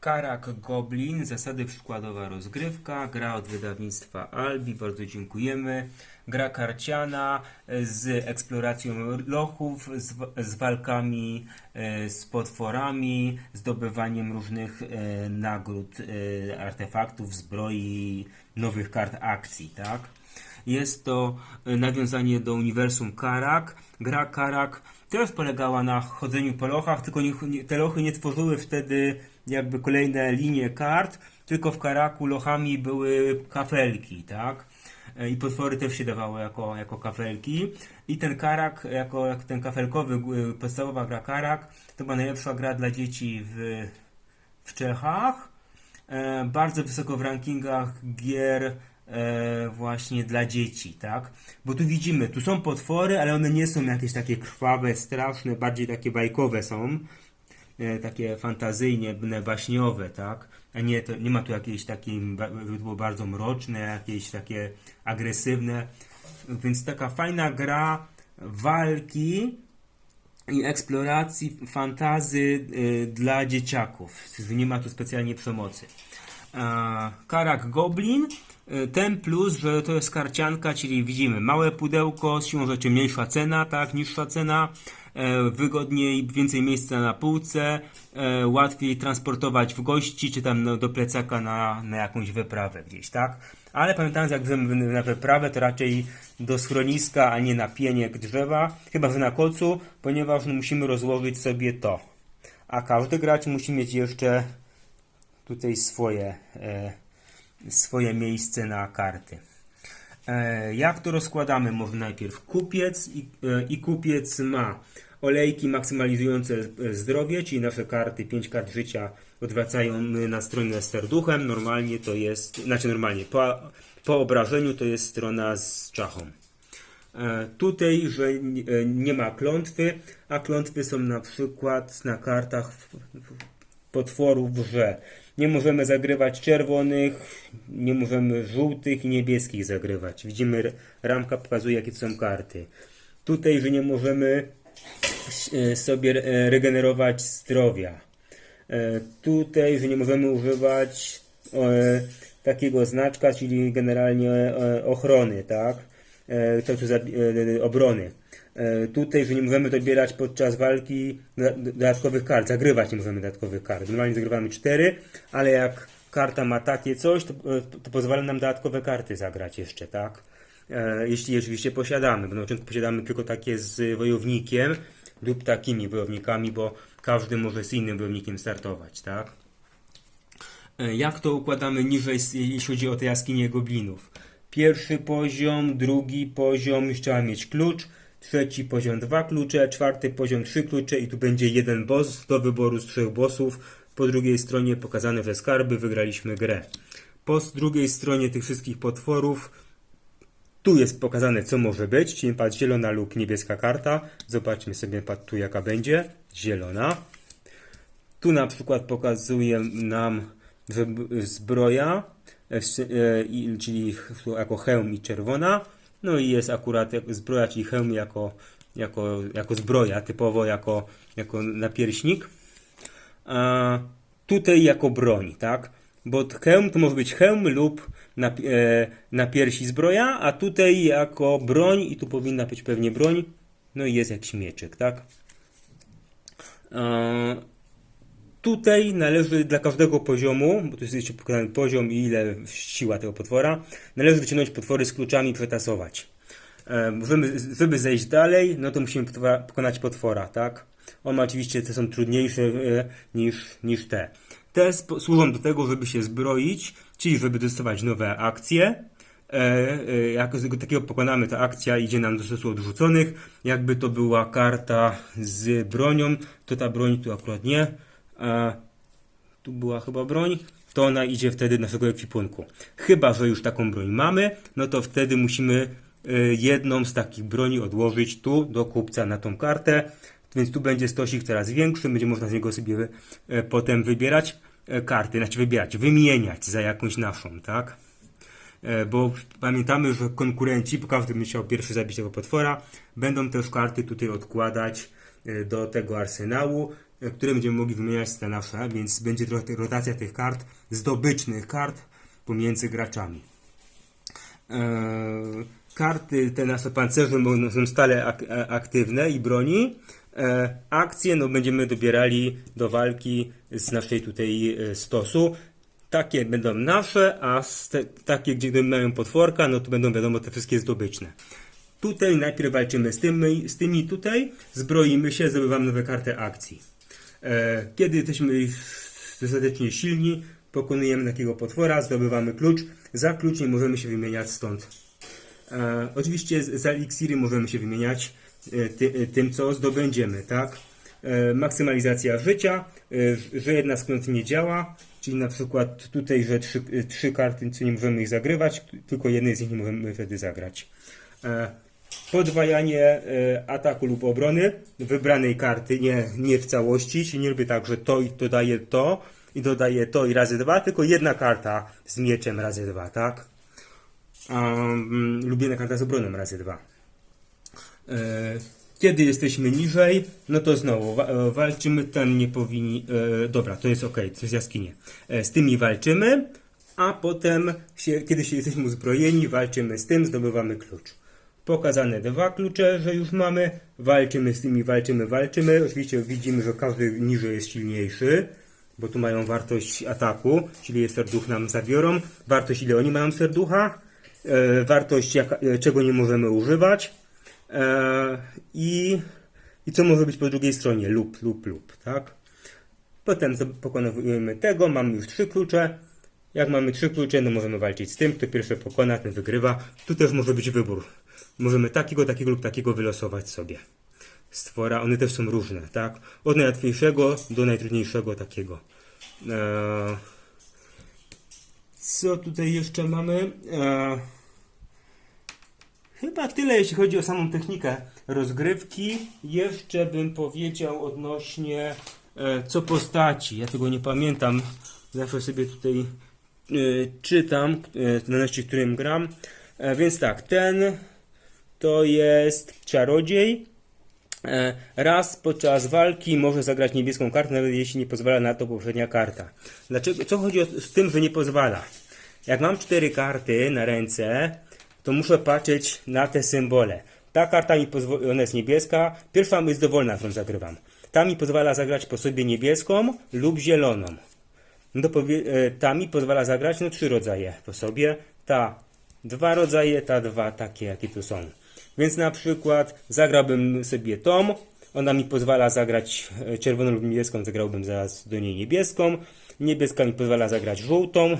Karak Goblin, zasady przykładowa rozgrywka, gra od wydawnictwa Albi, bardzo dziękujemy. Gra karciana e, z eksploracją lochów, z, z walkami e, z potworami, zdobywaniem różnych e, nagród, artefaktów, zbroi, nowych kart akcji, tak? Jest to e, nawiązanie do uniwersum Karak. Gra Karak też polegała na chodzeniu po lochach, tylko nie, te lochy nie tworzyły wtedy jakby kolejne linie kart, tylko w Karaku lochami były kafelki, tak? E, I potwory też się dawały jako, jako kafelki. I ten Karak, jako, jak ten kafelkowy, e, podstawowa gra Karak, to była najlepsza gra dla dzieci w, w Czechach. E, bardzo wysoko w rankingach gier e, właśnie dla dzieci, tak? Bo tu widzimy, tu są potwory, ale one nie są jakieś takie krwawe, straszne, bardziej takie bajkowe są, e, takie fantazyjnie, bne, baśniowe, tak? A nie, to, nie ma tu jakiejś takiej, było bardzo mroczne, jakieś takie agresywne, więc taka fajna gra walki i eksploracji fantazy y, dla dzieciaków. Nie ma tu specjalnie przemocy. E, Karak Goblin. Y, Ten plus, że to jest karcianka, czyli widzimy małe pudełko, siłą rzeczy mniejsza cena, tak, niższa cena, e, wygodniej, więcej miejsca na półce, e, łatwiej transportować w gości, czy tam no, do plecaka na, na jakąś wyprawę gdzieś, tak? Ale pamiętając, jak wyjdziemy na wyprawę, to raczej do schroniska, a nie na pieniek drzewa, chyba że na kocu, ponieważ no, musimy rozłożyć sobie to. A każdy gracz musi mieć jeszcze tutaj swoje, e, swoje miejsce na karty. E, jak to rozkładamy? Może najpierw kupiec i, e, i kupiec ma olejki maksymalizujące e, zdrowie, czyli nasze karty, 5 kart życia odwracają na stronę z serduchem. Normalnie to jest, znaczy normalnie, po, po obrażeniu to jest strona z czachą. Tutaj, że nie ma klątwy, a klątwy są na przykład na kartach potworów, że nie możemy zagrywać czerwonych, nie możemy żółtych i niebieskich zagrywać. Widzimy, ramka pokazuje, jakie są karty. Tutaj, że nie możemy e, sobie e, regenerować zdrowia. E, Tutaj, że nie możemy używać takiego znaczka, czyli generalnie ochrony, tak? To, zabi- e, obrony. E, Tutaj, że nie możemy dobierać podczas walki doda- dodatkowych kart, zagrywać nie możemy dodatkowych kart. Normalnie zagrywamy cztery, ale jak karta ma takie coś, to, e, to pozwala nam dodatkowe karty zagrać jeszcze, tak? Jeśli je oczywiście posiadamy, bo na początku posiadamy tylko takie z wojownikiem lub takimi wojownikami, bo każdy może z innym wojownikiem startować, tak? Jak to układamy niżej, jeśli chodzi o te jaskinie goblinów? Pierwszy poziom, drugi poziom, już trzeba mieć klucz, trzeci poziom dwa klucze, czwarty poziom trzy klucze i tu będzie jeden boss do wyboru z trzech bossów. Po drugiej stronie pokazane, że skarby wygraliśmy grę. Po drugiej stronie tych wszystkich potworów tu jest pokazane, co może być, czyli patrz zielona lub niebieska karta. Zobaczmy sobie patrz tu, jaka będzie. Zielona. Tu na przykład pokazuje nam zbroja, czyli ch- jako hełm i czerwona. No i jest akurat zbroja, czyli hełm jako, jako, jako zbroja, typowo jako, jako napierśnik. A tutaj jako broń, tak? Bo hełm to może być hełm lub na, e, na piersi zbroja, a tutaj jako broń, i tu powinna być pewnie broń, no i jest jakiś mieczyk, tak? E, Tutaj należy dla każdego poziomu, bo tu jest jeszcze pokazany poziom i ile siła tego potwora, należy wyciągnąć potwory z kluczami i przetasować. Żeby, żeby zejść dalej, no to musimy pokonać potwora, tak? On ma oczywiście, te są trudniejsze e, niż, niż te. Te służą do tego, żeby się zbroić, czyli żeby dostawać nowe akcje. E, e, jak takiego pokonamy, ta akcja idzie nam do stosu odrzuconych. Jakby to była karta z bronią, to ta broń tu akurat nie. A tu była chyba broń, to ona idzie wtedy do naszego ekwipunku. Chyba, że już taką broń mamy, no to wtedy musimy y, jedną z takich broni odłożyć tu do kupca na tą kartę. Więc tu będzie stosik coraz większy, będzie można z niego sobie y, potem wybierać karty, znaczy wybierać, wymieniać za jakąś naszą, tak? E, bo pamiętamy, że konkurenci, bo każdy chciał pierwszy zabić tego potwora, będą też karty tutaj odkładać e, do tego arsenału. E, które będziemy mogli wymieniać te nasze, więc będzie rotacja tych kart, zdobycznych kart pomiędzy graczami. Eee, karty te nasze pancerze będą- są stale ak- e, aktywne i broni. E, akcje no, będziemy dobierali do walki z naszej tutaj e, stosu. Takie będą nasze, a z te, takie, gdzie mają potworka, no to będą wiadomo te wszystkie zdobyczne. Tutaj najpierw walczymy z tymi, z tymi tutaj, zbroimy się, zdobywamy nowe karty akcji. E, kiedy jesteśmy dostatecznie silni, pokonujemy takiego potwora, zdobywamy klucz. Za klucz nie możemy się wymieniać stąd. E, oczywiście za eliksiry możemy się wymieniać e, ty, tym, co zdobędziemy, tak? Maksymalizacja życia, że jedna klątw nie działa, czyli na przykład tutaj, że trzy, trzy karty, co nie możemy ich zagrywać, tylko jednej z nich nie możemy wtedy zagrać. Podwajanie e, ataku lub obrony wybranej karty, nie, nie w całości, nie robię tak, że to i dodaję to i dodaję to i razy dwa, tylko jedna karta z mieczem razy dwa, tak? Um, lub jedna karta z obroną razy dwa. E, Kiedy jesteśmy niżej, no to znowu e, walczymy, ten nie powinni. E, dobra, to jest ok, to jest jaskinie. Z tymi walczymy, a potem, się, kiedy się jesteśmy uzbrojeni, walczymy z tym, zdobywamy klucz. Pokazane dwa klucze, że już mamy. Walczymy z tymi, walczymy, walczymy. Oczywiście widzimy, że każdy niżej jest silniejszy, bo tu mają wartość ataku, czyli serduch nam zabiorą. Wartość, ile oni mają serducha. E, wartość, e, czego nie możemy używać. E, i, I co może być po drugiej stronie? Lub, lub, lub, tak? Potem pokonujemy tego, mamy już trzy klucze. Jak mamy trzy klucze, no możemy walczyć z tym, kto pierwszy pokona, ten wygrywa. Tu też może być wybór. Możemy takiego, takiego lub takiego wylosować sobie. Stwora, one też są różne, tak? Od najłatwiejszego do najtrudniejszego takiego. Eee, co tutaj jeszcze mamy? Eee, Chyba tyle, jeśli chodzi o samą technikę rozgrywki. Jeszcze bym powiedział odnośnie e, co postaci. Ja tego nie pamiętam. Zawsze sobie tutaj e, czytam, e, na liście, którym gram. E, więc tak, ten to jest czarodziej. E, Raz podczas walki może zagrać niebieską kartę, nawet jeśli nie pozwala na to poprzednia karta. Dlaczego? Co chodzi o, z tym, że nie pozwala? Jak mam cztery karty na ręce, to muszę patrzeć na te symbole. Ta karta mi pozwala, ona jest niebieska, pierwsza jest dowolna, którą zagrywam. Ta mi pozwala zagrać po sobie niebieską lub zieloną. No powie, e, ta mi pozwala zagrać no trzy rodzaje po sobie. Ta dwa rodzaje, ta dwa takie, jakie tu są. Więc na przykład zagrałbym sobie tą, ona mi pozwala zagrać e, czerwoną lub niebieską, zagrałbym zaraz do niej niebieską. Niebieska mi pozwala zagrać żółtą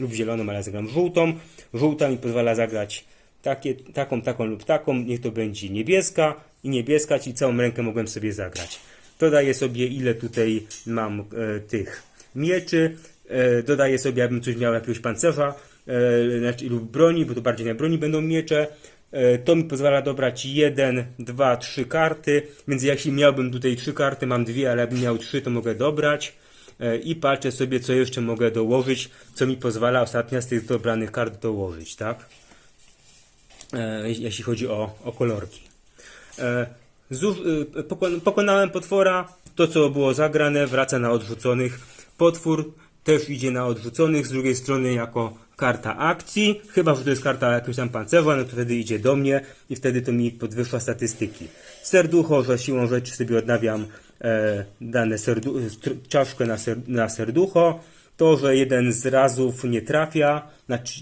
lub zieloną, ale zagram żółtą. Żółta mi pozwala zagrać takie, taką, taką lub taką, niech to będzie niebieska i niebieska, czyli całą rękę mogłem sobie zagrać. Dodaję sobie ile tutaj mam e, tych mieczy, e, dodaję sobie, abym coś miał jakiegoś pancerza, e, znaczy, lub broni, bo to bardziej na broni będą miecze. E, to mi pozwala dobrać jeden, dwa, trzy karty, więc jeśli miałbym tutaj trzy karty, mam dwie, ale jakbym miał trzy, to mogę dobrać. E, I patrzę sobie, co jeszcze mogę dołożyć, co mi pozwala ostatnia z tych dobranych kart dołożyć, tak? E, jeśli chodzi o, o kolorki. Pokonałem potwora, to co było zagrane wraca na odrzuconych. Potwór też idzie na odrzuconych, z drugiej strony jako karta akcji, chyba że to jest karta jakiegoś tam pancerza, no to wtedy idzie do mnie i wtedy to mi podwyższa statystyki. Serducho, że siłą rzeczy sobie odnawiam e, dane serdu, czaszkę na, ser, na serducho. To, że jeden z razów nie trafia,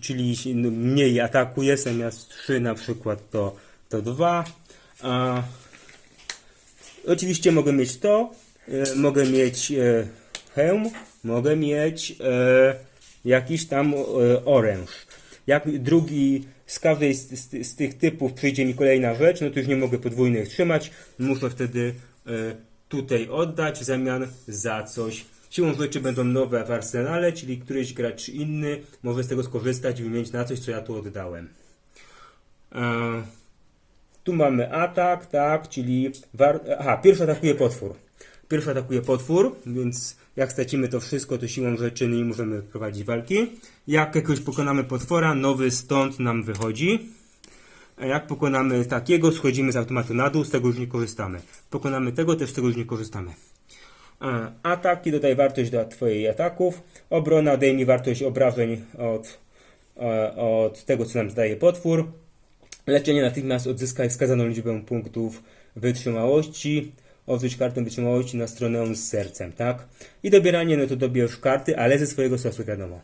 czyli no, mniej atakuje, zamiast 3 na przykład to, to 2. A, oczywiście mogę mieć to, e, mogę mieć e, hełm, mogę mieć e, jakiś tam e, oręż. Jak drugi z każdej z, z, z tych typów przyjdzie mi kolejna rzecz, no to już nie mogę podwójnych trzymać, muszę wtedy e, tutaj oddać w zamian za coś. Siłą rzeczy będą nowe w arsenale, czyli któryś gracz inny może z tego skorzystać i wymienić na coś, co ja tu oddałem. E, tu mamy atak, tak, czyli. War... Aha, pierwszy atakuje potwór. Pierwszy atakuje potwór, więc jak stracimy to wszystko, to siłą rzeczy nie możemy prowadzić walki. Jak jakoś pokonamy potwora, nowy stąd nam wychodzi. A jak pokonamy takiego, schodzimy z automatu na dół, z tego już nie korzystamy. Pokonamy tego, też z tego już nie korzystamy. Ataki, dodaj wartość do Twoich ataków. Obrona, odejmij wartość obrażeń od, e, od tego, co nam zdaje potwór. Leczenie natychmiast odzyskaj wskazaną liczbę punktów wytrzymałości. Odrzuć kartę wytrzymałości na stronę z sercem, tak? I dobieranie, no to dobierz karty, ale ze swojego stosu wiadomo.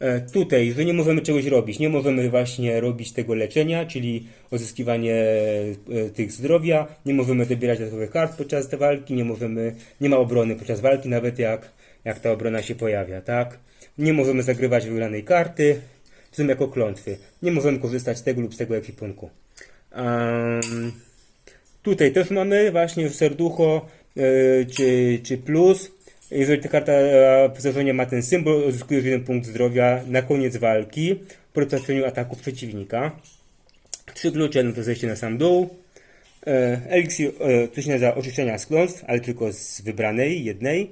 E, tutaj, że nie możemy czegoś robić, nie możemy właśnie robić tego leczenia, czyli odzyskiwanie e, tych zdrowia, nie możemy dobierać dodatkowych kart podczas tej walki, nie możemy, nie ma obrony podczas walki, nawet jak, jak ta obrona się pojawia, tak? Nie możemy zagrywać wygranej karty, to są jako klątwy. Nie możemy korzystać z tego lub z tego ekwipunku. Um, tutaj też mamy właśnie serducho e, czy, czy plus. Jeżeli ta karta e, wydarzenia ma ten symbol, uzyskujesz jeden punkt zdrowia na koniec walki po rozpatrzeniu ataku przeciwnika. Trzy klucze, no to zejście na sam dół. E, Eliksir, to się nazywa oczyszczenia z ale tylko z wybranej, jednej.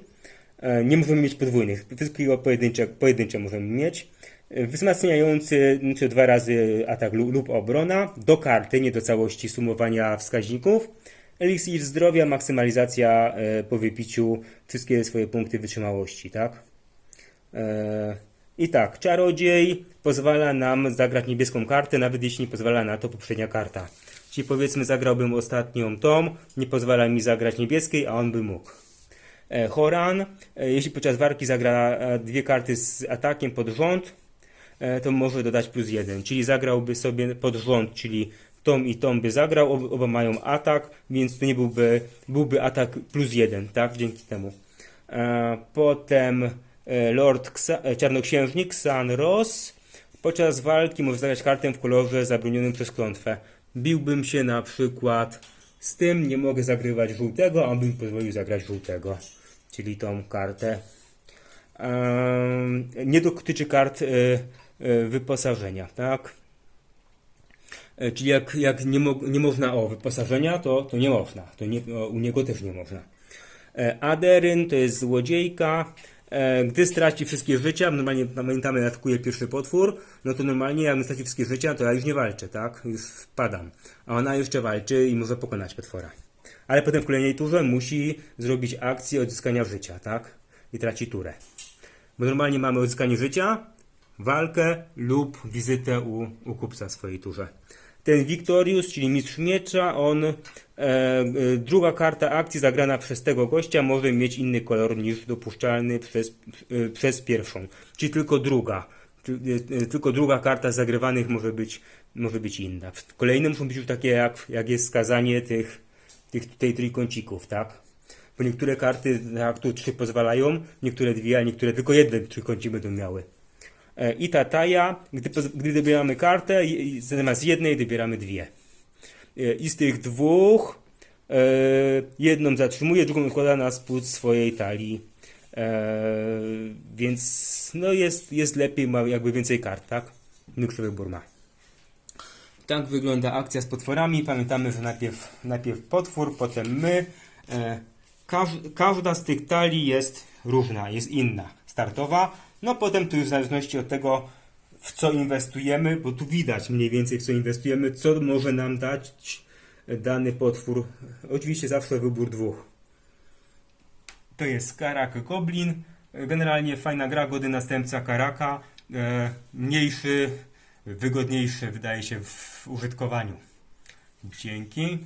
Nie możemy mieć podwójnych, wszystkiego pojedyncze, pojedyncze możemy mieć. Wzmacniający no, co dwa razy atak lub, obrona do karty, nie do całości sumowania wskaźników. Eliksir zdrowia, maksymalizacja e, po wypiciu wszystkie swoje punkty wytrzymałości, tak? E, I tak, czarodziej pozwala nam zagrać niebieską kartę, nawet jeśli nie pozwala na to poprzednia karta. Czyli powiedzmy zagrałbym ostatnią tą, nie pozwala mi zagrać niebieskiej, a on by mógł. E, Horan, jeśli podczas walki zagra dwie karty z atakiem pod rząd, to może dodać plus jeden. Czyli zagrałby sobie pod rząd, czyli tą i tą by zagrał, ob- oba mają atak, więc to nie byłby, byłby atak plus jeden, tak? Dzięki temu. E, Potem e, Lord Ksa, e, Czarnoksiężnik San Ross podczas walki może zagrać kartę w kolorze zabronionym przez klątwę. Biłbym się na przykład z tym, nie mogę zagrywać żółtego, a on by mi pozwolił zagrać żółtego, czyli tą kartę. Nie dotyczy kart e, e, wyposażenia, tak? E, Czyli jak, jak nie, mo, nie można o wyposażenia, to, to nie można. To nie, u niego też nie można. E, Aderyn to jest złodziejka. E, Gdy straci wszystkie życia, normalnie pamiętamy, atakuje pierwszy potwór, no to normalnie jak straci wszystkie życia, to ja już nie walczę, tak? Już wpadam. A ona jeszcze walczy i może pokonać potwora. Ale potem w kolejnej turze musi zrobić akcję odzyskania życia, tak? I traci turę. Bo normalnie mamy odzyskanie życia, walkę lub wizytę u, u kupca swojej turze. Ten Victorious, czyli mistrz miecza, on e, e, druga karta akcji zagrana przez tego gościa może mieć inny kolor niż dopuszczalny przez, e, przez pierwszą. Czyli tylko druga. E, e, Tylko druga karta zagrywanych może być, może być inna. Kolejne muszą być już takie jak, jak jest skazanie tych, tych tutaj trójkącików, tak? Bo niektóre karty jak tu trzy pozwalają, niektóre dwie, a niektóre tylko jeden trójkącik będą miały. E, I ta taja, gdy, gdy dobieramy kartę, zamiast jednej dobieramy dwie. E, I z tych dwóch e, jedną zatrzymuje, drugą układa na spód swojej talii. Więc no jest, jest lepiej, ma jakby więcej kart, tak? Większy wybór ma. Tak wygląda akcja z potworami. Pamiętamy, że najpierw, najpierw potwór, potem my. Każ, każda z tych talii jest różna, jest inna. Startowa. No potem tu już w zależności od tego, w co inwestujemy, bo tu widać mniej więcej w co inwestujemy, co może nam dać dany potwór. Oczywiście zawsze wybór dwóch. To jest Karak Goblin. Generalnie fajna gra, gody następca Karaka. E, mniejszy, wygodniejszy wydaje się w użytkowaniu. Dzięki.